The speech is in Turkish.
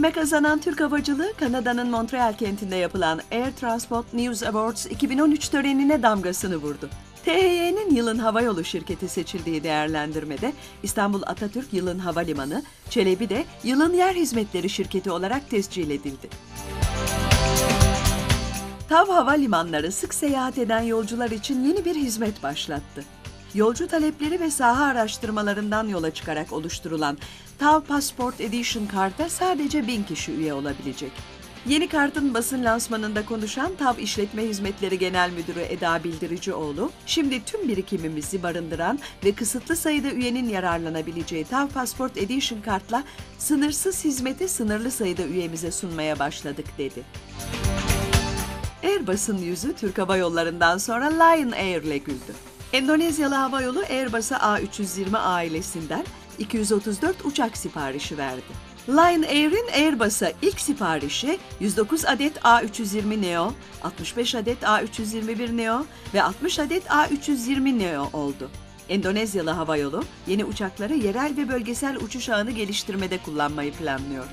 ivme kazanan Türk havacılığı, Kanada'nın Montreal kentinde yapılan Air Transport News Awards 2013 törenine damgasını vurdu. THY'nin yılın havayolu şirketi seçildiği değerlendirmede İstanbul Atatürk Yılın Havalimanı, Çelebi de Yılın Yer Hizmetleri Şirketi olarak tescil edildi. TAV Havalimanları sık seyahat eden yolcular için yeni bir hizmet başlattı. Yolcu talepleri ve saha araştırmalarından yola çıkarak oluşturulan TAV Passport Edition karta sadece 1000 kişi üye olabilecek. Yeni kartın basın lansmanında konuşan TAV İşletme Hizmetleri Genel Müdürü Eda Bildiricioğlu, şimdi tüm birikimimizi barındıran ve kısıtlı sayıda üyenin yararlanabileceği TAV Passport Edition kartla sınırsız hizmeti sınırlı sayıda üyemize sunmaya başladık dedi. Airbus'un yüzü Türk Hava Yolları'ndan sonra Lion Air ile güldü. Endonezyalı havayolu Airbus'a A320 ailesinden 234 uçak siparişi verdi. Lion Air'in Airbus'a ilk siparişi 109 adet A320 Neo, 65 adet A321 Neo ve 60 adet A320 Neo oldu. Endonezyalı havayolu yeni uçakları yerel ve bölgesel uçuş ağını geliştirmede kullanmayı planlıyor.